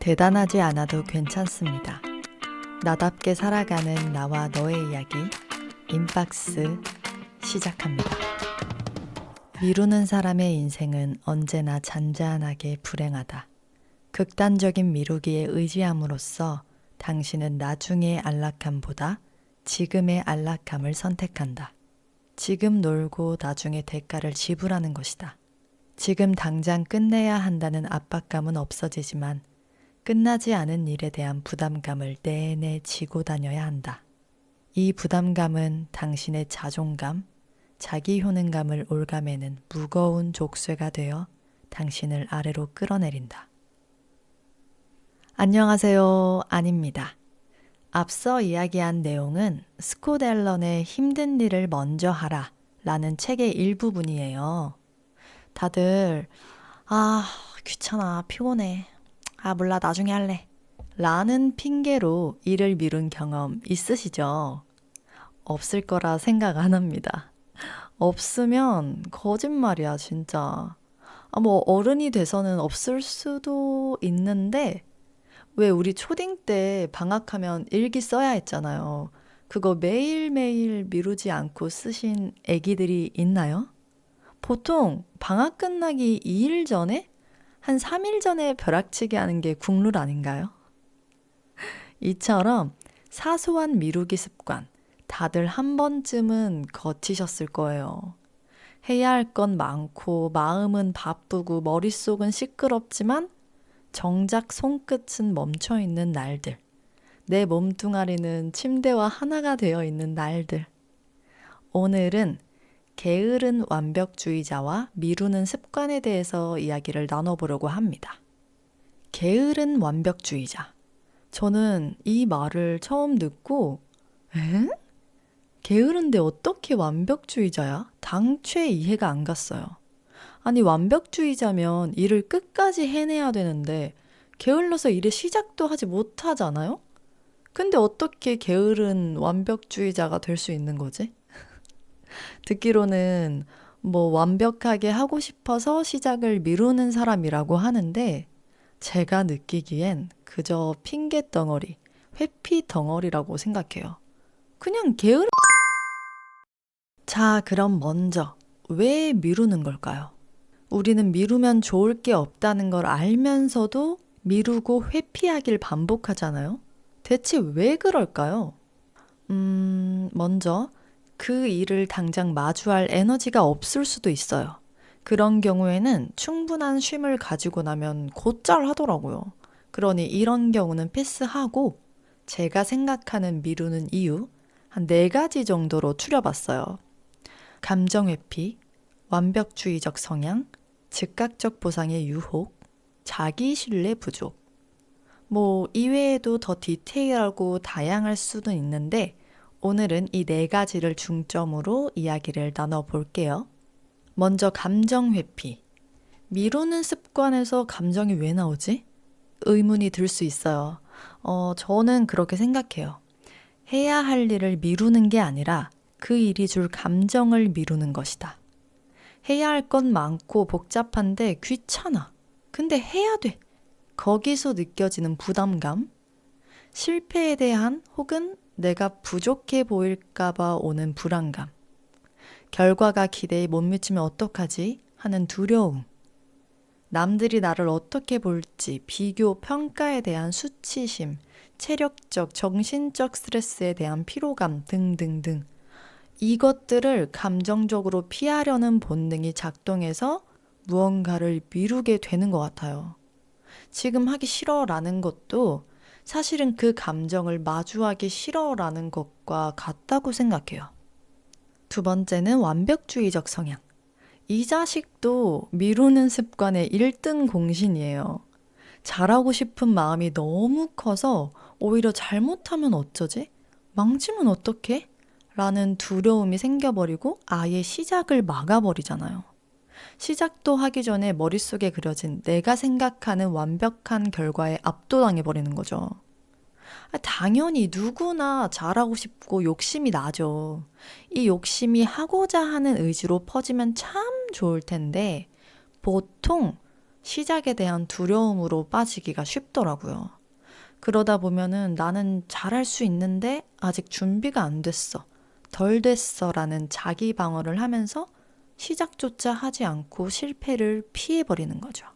대단하지 않아도 괜찮습니다. 나답게 살아가는 나와 너의 이야기 인박스 시작합니다. 미루는 사람의 인생은 언제나 잔잔하게 불행하다. 극단적인 미루기에 의지함으로써 당신은 나중의 안락함보다 지금의 안락함을 선택한다. 지금 놀고 나중에 대가를 지불하는 것이다. 지금 당장 끝내야 한다는 압박감은 없어지지만 끝나지 않은 일에 대한 부담감을 내내 지고 다녀야 한다. 이 부담감은 당신의 자존감, 자기 효능감을 올가매는 무거운 족쇄가 되어 당신을 아래로 끌어내린다. 안녕하세요. 아닙니다. 앞서 이야기한 내용은 스콧 앨런의 힘든 일을 먼저 하라 라는 책의 일부분이에요. 다들, 아, 귀찮아, 피곤해. 아, 몰라, 나중에 할래. 라는 핑계로 일을 미룬 경험 있으시죠? 없을 거라 생각 안 합니다. 없으면 거짓말이야, 진짜. 아, 뭐, 어른이 돼서는 없을 수도 있는데, 왜 우리 초딩 때 방학하면 일기 써야 했잖아요. 그거 매일매일 미루지 않고 쓰신 애기들이 있나요? 보통 방학 끝나기 2일 전에 한 3일 전에 벼락치기 하는 게 국룰 아닌가요? 이처럼 사소한 미루기 습관 다들 한 번쯤은 거치셨을 거예요. 해야 할 건 많고 마음은 바쁘고 머릿속은 시끄럽지만 정작 손끝은 멈춰 있는 날들. 내 몸뚱아리는 침대와 하나가 되어 있는 날들. 오늘은 게으른 완벽주의자와 미루는 습관에 대해서 이야기를 나눠보려고 합니다. 게으른 완벽주의자. 저는 이 말을 처음 듣고, 에? 게으른데 어떻게 완벽주의자야? 당최 이해가 안 갔어요. 아니, 완벽주의자면 일을 끝까지 해내야 되는데, 게을러서 일의 시작도 하지 못하잖아요? 근데 어떻게 게으른 완벽주의자가 될 수 있는 거지? 듣기로는 뭐 완벽하게 하고 싶어서 시작을 미루는 사람이라고 하는데, 제가 느끼기엔 그저 핑계 덩어리, 회피 덩어리라고 생각해요. 그냥 게으르... 자, 그럼 먼저, 왜 미루는 걸까요? 우리는 미루면 좋을 게 없다는 걸 알면서도 미루고 회피하길 반복하잖아요? 대체 왜 그럴까요? 음, 먼저 그 일을 당장 마주할 에너지가 없을 수도 있어요. 그런 경우에는 충분한 쉼을 가지고 나면 곧잘 하더라고요. 그러니 이런 경우는 패스하고 제가 생각하는 미루는 이유 한 네 가지 정도로 추려봤어요. 감정 회피, 완벽주의적 성향, 즉각적 보상의 유혹, 자기 신뢰 부족. 뭐 이외에도 더 디테일하고 다양할 수도 있는데 오늘은 이 네 가지를 중점으로 이야기를 나눠 볼게요. 먼저 감정 회피. 미루는 습관에서 감정이 왜 나오지? 의문이 들 수 있어요. 어, 저는 그렇게 생각해요. 해야 할 일을 미루는 게 아니라 그 일이 줄 감정을 미루는 것이다. 해야 할 건 많고 복잡한데 귀찮아. 근데 해야 돼. 거기서 느껴지는 부담감, 실패에 대한 혹은 내가 부족해 보일까봐 오는 불안감, 결과가 기대에 못 미치면 어떡하지? 하는 두려움, 남들이 나를 어떻게 볼지 비교, 평가에 대한 수치심, 체력적, 정신적 스트레스에 대한 피로감 등등등. 이것들을 감정적으로 피하려는 본능이 작동해서 무언가를 미루게 되는 것 같아요. 지금 하기 싫어 라는 것도 사실은 그 감정을 마주하기 싫어라는 것과 같다고 생각해요. 두 번째는 완벽주의적 성향. 이 자식도 미루는 습관의 1등 공신이에요. 잘하고 싶은 마음이 너무 커서 오히려 잘못하면 어쩌지? 망치면 어떡해? 라는 두려움이 생겨버리고 아예 시작을 막아버리잖아요. 시작도 하기 전에 머릿속에 그려진 내가 생각하는 완벽한 결과에 압도당해버리는 거죠. 아, 당연히 누구나 잘하고 싶고 욕심이 나죠. 이 욕심이 하고자 하는 의지로 퍼지면 참 좋을 텐데, 보통 시작에 대한 두려움으로 빠지기가 쉽더라고요. 그러다 보면은 나는 잘할 수 있는데 아직 준비가 안 됐어. 덜 됐어. 라는 자기 방어를 하면서 시작조차 하지 않고 실패를 피해버리는 거죠.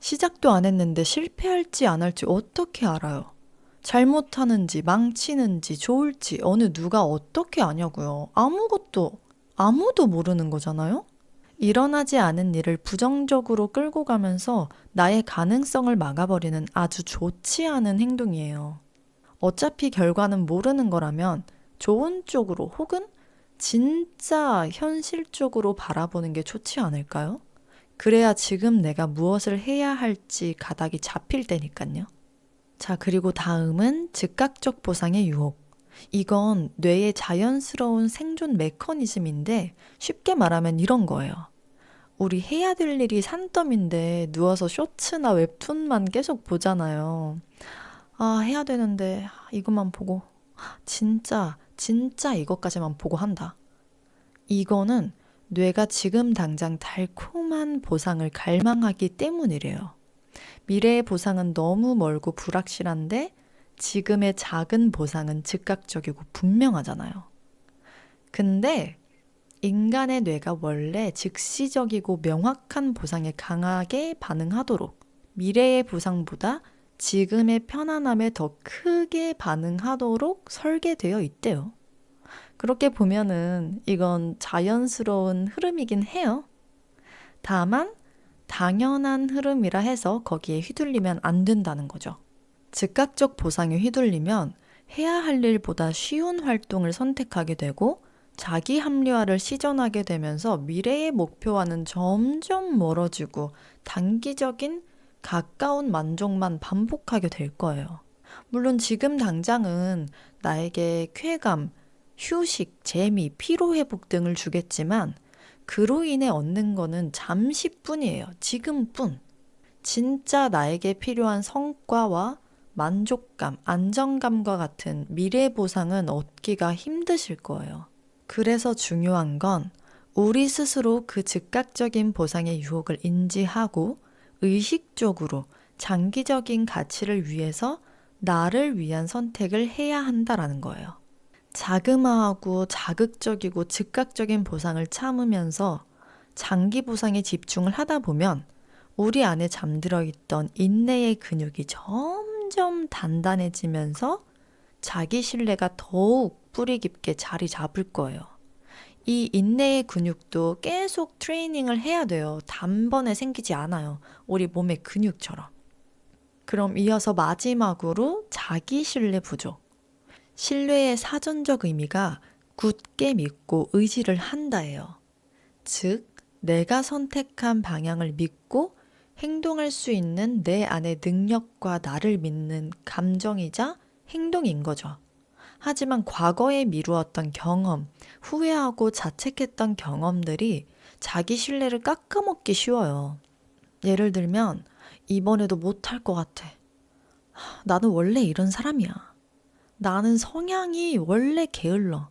시작도 안 했는데 실패할지 안 할지 어떻게 알아요? 잘못하는지, 망치는지, 좋을지, 어느 누가 어떻게 아냐고요. 아무것도, 아무도 모르는 거잖아요? 일어나지 않은 일을 부정적으로 끌고 가면서 나의 가능성을 막아버리는 아주 좋지 않은 행동이에요. 어차피 결과는 모르는 거라면 좋은 쪽으로 혹은 진짜 현실적으로 바라보는 게 좋지 않을까요? 그래야 지금 내가 무엇을 해야 할지 가닥이 잡힐 때니까요. 자, 그리고 다음은 즉각적 보상의 유혹. 이건 뇌의 자연스러운 생존 메커니즘인데 쉽게 말하면 이런 거예요. 우리 해야 될 일이 산더미인데 누워서 쇼츠나 웹툰만 계속 보잖아요. 아, 해야 되는데 이것만 보고 진짜 진짜 이것까지만 보고 한다. 이거는 뇌가 지금 당장 달콤한 보상을 갈망하기 때문이래요. 미래의 보상은 너무 멀고 불확실한데 지금의 작은 보상은 즉각적이고 분명하잖아요. 근데 인간의 뇌가 원래 즉시적이고 명확한 보상에 강하게 반응하도록 미래의 보상보다 지금의 편안함에 더 크게 반응하도록 설계되어 있대요. 그렇게 보면은 이건 자연스러운 흐름이긴 해요. 다만 당연한 흐름이라 해서 거기에 휘둘리면 안 된다는 거죠. 즉각적 보상에 휘둘리면 해야 할 일보다 쉬운 활동을 선택하게 되고 자기 합리화를 시전하게 되면서 미래의 목표와는 점점 멀어지고 단기적인 가까운 만족만 반복하게 될 거예요. 물론 지금 당장은 나에게 쾌감, 휴식, 재미, 피로회복 등을 주겠지만 그로 인해 얻는 거는 잠시뿐이에요. 지금뿐. 진짜 나에게 필요한 성과와 만족감, 안정감과 같은 미래 보상은 얻기가 힘드실 거예요. 그래서 중요한 건 우리 스스로 그 즉각적인 보상의 유혹을 인지하고 의식적으로 장기적인 가치를 위해서 나를 위한 선택을 해야 한다라는 거예요. 자그마하고 자극적이고 즉각적인 보상을 참으면서 장기 보상에 집중을 하다 보면 우리 안에 잠들어 있던 인내의 근육이 점점 단단해지면서 자기 신뢰가 더욱 뿌리 깊게 자리 잡을 거예요. 이 인내의 근육도 계속 트레이닝을 해야 돼요. 단번에 생기지 않아요. 우리 몸의 근육처럼. 그럼 이어서 마지막으로 자기 신뢰 부족. 신뢰의 사전적 의미가 굳게 믿고 의지를 한다예요. 즉, 내가 선택한 방향을 믿고 행동할 수 있는 내 안의 능력과 나를 믿는 감정이자 행동인 거죠. 하지만 과거에 미루었던 경험, 후회하고 자책했던 경험들이 자기 신뢰를 깎아먹기 쉬워요. 예를 들면, 이번에도 못할 것 같아. 나는 원래 이런 사람이야. 나는 성향이 원래 게을러.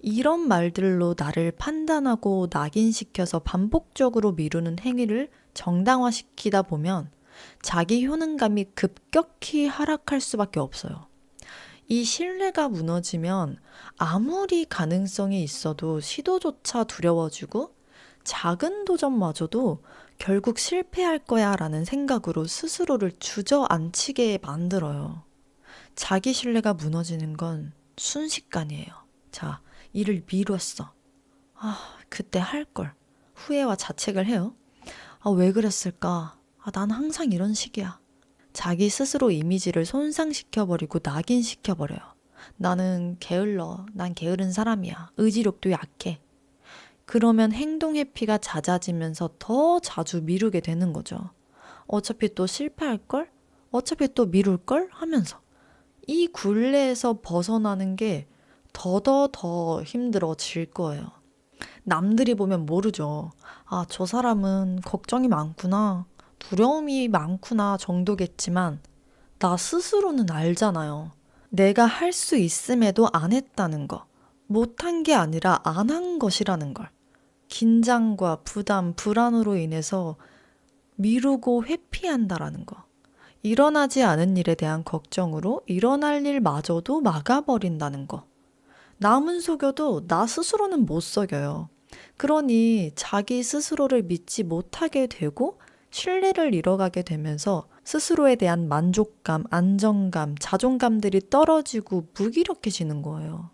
이런 말들로 나를 판단하고 낙인시켜서 반복적으로 미루는 행위를 정당화시키다 보면 자기 효능감이 급격히 하락할 수밖에 없어요. 이 신뢰가 무너지면 아무리 가능성이 있어도 시도조차 두려워지고 작은 도전마저도 결국 실패할 거야 라는 생각으로 스스로를 주저앉히게 만들어요. 자기 신뢰가 무너지는 건 순식간이에요. 자, 일을 미뤘어. 아, 그때 할 걸. 후회와 자책을 해요. 아, 왜 그랬을까? 아, 난 항상 이런 식이야. 자기 스스로 이미지를 손상시켜버리고 낙인시켜버려요. 나는 게을러. 난 게으른 사람이야. 의지력도 약해. 그러면 행동 회피가 잦아지면서 더 자주 미루게 되는 거죠. 어차피 또 실패할걸? 어차피 또 미룰걸? 하면서. 이 굴레에서 벗어나는 게 더더 더 힘들어질 거예요. 남들이 보면 모르죠. 아, 저 사람은 걱정이 많구나. 두려움이 많구나 정도겠지만, 나 스스로는 알잖아요. 내가 할 수 있음에도 안 했다는 거. 못한 게 아니라 안 한 것이라는 걸. 긴장과 부담, 불안으로 인해서 미루고 회피한다라는 거. 일어나지 않은 일에 대한 걱정으로 일어날 일마저도 막아버린다는 거. 남은 속여도 나 스스로는 못 속여요. 그러니 자기 스스로를 믿지 못하게 되고 신뢰를 잃어가게 되면서 스스로에 대한 만족감, 안정감, 자존감들이 떨어지고 무기력해지는 거예요.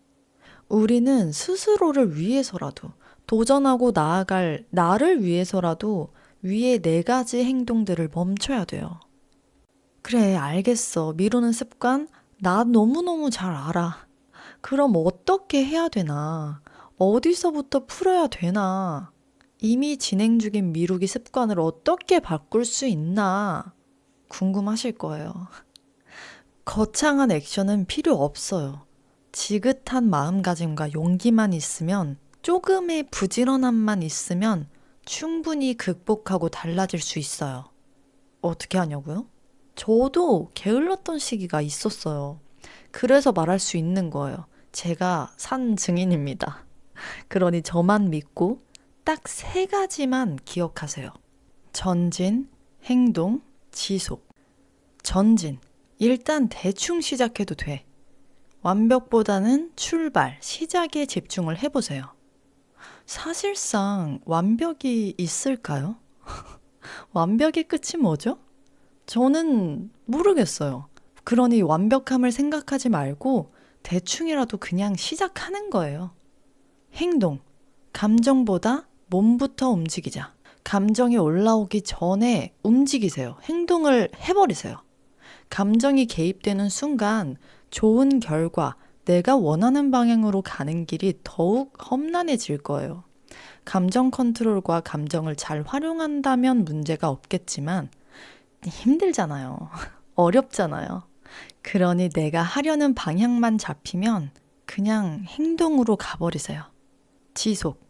우리는 스스로를 위해서라도 도전하고 나아갈 나를 위해서라도 위에 네 가지 행동들을 멈춰야 돼요. 그래, 알겠어. 미루는 습관, 나 너무너무 잘 알아. 그럼 어떻게 해야 되나? 어디서부터 풀어야 되나? 이미 진행 중인 미루기 습관을 어떻게 바꿀 수 있나? 궁금하실 거예요. 거창한 액션은 필요 없어요. 지긋한 마음가짐과 용기만 있으면, 조금의 부지런함만 있으면 충분히 극복하고 달라질 수 있어요. 어떻게 하냐고요? 저도 게을렀던 시기가 있었어요. 그래서 말할 수 있는 거예요. 제가 산 증인입니다. 그러니 저만 믿고 딱 세 가지만 기억하세요. 전진, 행동, 지속. 전진. 일단 대충 시작해도 돼. 완벽보다는 출발, 시작에 집중을 해보세요. 사실상 완벽이 있을까요? 완벽의 끝이 뭐죠? 저는 모르겠어요. 그러니 완벽함을 생각하지 말고 대충이라도 그냥 시작하는 거예요. 행동. 감정보다 몸부터 움직이자. 감정이 올라오기 전에 움직이세요. 행동을 해버리세요. 감정이 개입되는 순간 좋은 결과, 내가 원하는 방향으로 가는 길이 더욱 험난해질 거예요. 감정 컨트롤과 감정을 잘 활용한다면 문제가 없겠지만 힘들잖아요. 어렵잖아요. 그러니 내가 하려는 방향만 잡히면 그냥 행동으로 가버리세요. 지속.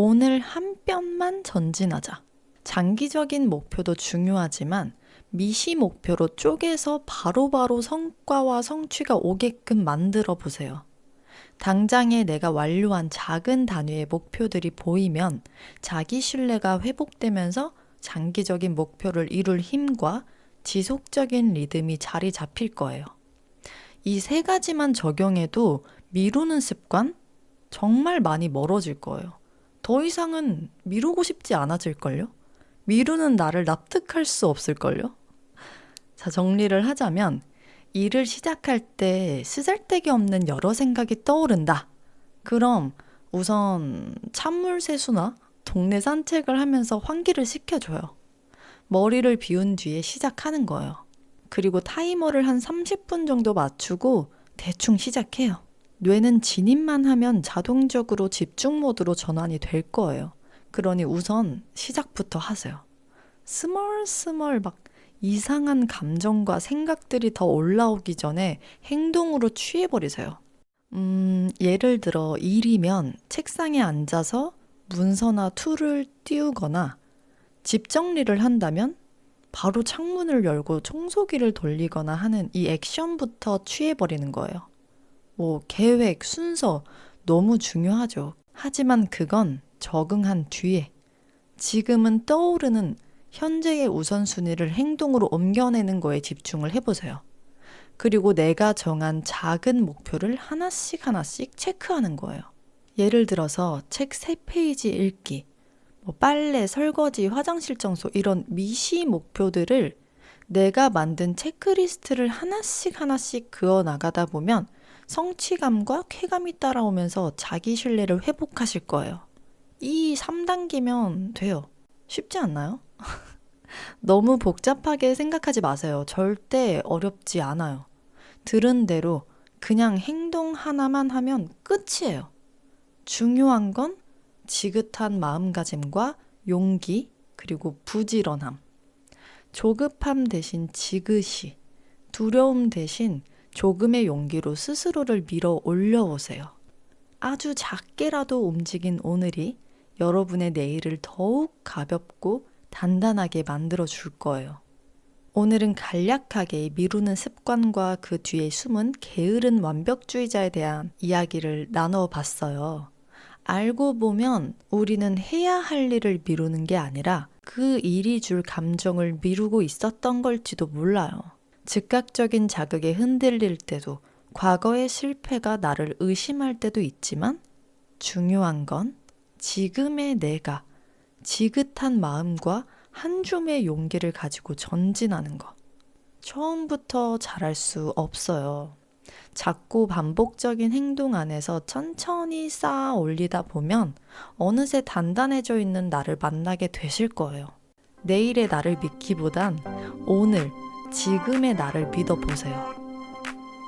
오늘 한 뼘만 전진하자. 장기적인 목표도 중요하지만 미시 목표로 쪼개서 바로바로 성과와 성취가 오게끔 만들어 보세요. 당장에 내가 완료한 작은 단위의 목표들이 보이면 자기 신뢰가 회복되면서 장기적인 목표를 이룰 힘과 지속적인 리듬이 자리 잡힐 거예요. 이 세 가지만 적용해도 미루는 습관 정말 많이 멀어질 거예요. 더 이상은 미루고 싶지 않아질걸요? 미루는 나를 납득할 수 없을걸요? 자, 정리를 하자면, 일을 시작할 때 쓰잘데기 없는 여러 생각이 떠오른다. 그럼 우선 찬물 세수나 동네 산책을 하면서 환기를 시켜줘요. 머리를 비운 뒤에 시작하는 거예요. 그리고 타이머를 한 30분 정도 맞추고 대충 시작해요. 뇌는 진입만 하면 자동적으로 집중 모드로 전환이 될 거예요. 그러니 우선 시작부터 하세요. 스멀스멀 막 이상한 감정과 생각들이 더 올라오기 전에 행동으로 취해버리세요. 음, 예를 들어 일이면 책상에 앉아서 문서나 툴을 띄우거나 집 정리를 한다면 바로 창문을 열고 청소기를 돌리거나 하는 이 액션부터 취해버리는 거예요. 뭐 계획, 순서 너무 중요하죠. 하지만 그건 적응한 뒤에 지금은 떠오르는 현재의 우선순위를 행동으로 옮겨내는 거에 집중을 해보세요. 그리고 내가 정한 작은 목표를 하나씩 하나씩 체크하는 거예요. 예를 들어서 책 3페이지 읽기, 뭐 빨래, 설거지, 화장실 청소 이런 미시 목표들을 내가 만든 체크리스트를 하나씩 하나씩 그어 나가다 보면 성취감과 쾌감이 따라오면서 자기 신뢰를 회복하실 거예요. 이 3단계면 돼요. 쉽지 않나요? 너무 복잡하게 생각하지 마세요. 절대 어렵지 않아요. 들은 대로 그냥 행동 하나만 하면 끝이에요. 중요한 건 지긋한 마음가짐과 용기, 그리고 부지런함. 조급함 대신 지그시, 두려움 대신 조금의 용기로 스스로를 밀어 올려오세요. 아주 작게라도 움직인 오늘이 여러분의 내일을 더욱 가볍고 단단하게 만들어 줄 거예요. 오늘은 간략하게 미루는 습관과 그 뒤에 숨은 게으른 완벽주의자에 대한 이야기를 나눠 봤어요. 알고 보면 우리는 해야 할 일을 미루는 게 아니라 그 일이 줄 감정을 미루고 있었던 걸지도 몰라요. 즉각적인 자극에 흔들릴 때도 과거의 실패가 나를 의심할 때도 있지만 중요한 건 지금의 내가 지긋한 마음과 한 줌의 용기를 가지고 전진하는 것. 처음부터 잘할 수 없어요. 작고 반복적인 행동 안에서 천천히 쌓아 올리다 보면 어느새 단단해져 있는 나를 만나게 되실 거예요. 내일의 나를 믿기보단 오늘, 지금의 나를 믿어보세요.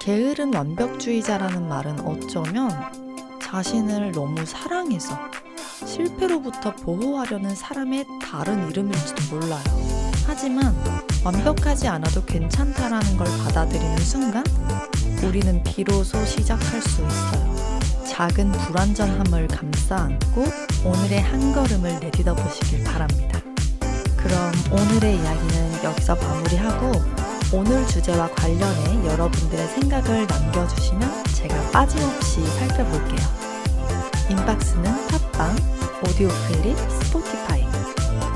게으른 완벽주의자라는 말은 어쩌면 자신을 너무 사랑해서 실패로부터 보호하려는 사람의 다른 이름일지도 몰라요. 하지만 완벽하지 않아도 괜찮다라는 걸 받아들이는 순간 우리는 비로소 시작할 수 있어요. 작은 불완전함을 감싸 안고 오늘의 한 걸음을 내딛어 보시길 바랍니다. 오늘의 이야기는 여기서 마무리하고 오늘 주제와 관련해 여러분들의 생각을 남겨주시면 제가 빠짐없이 살펴볼게요. 인박스는 팟빵, 오디오 클립, 스포티파이,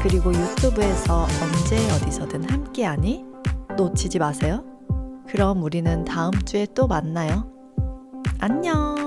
그리고 유튜브에서 언제 어디서든 함께하니 놓치지 마세요. 그럼 우리는 다음 주에 또 만나요. 안녕!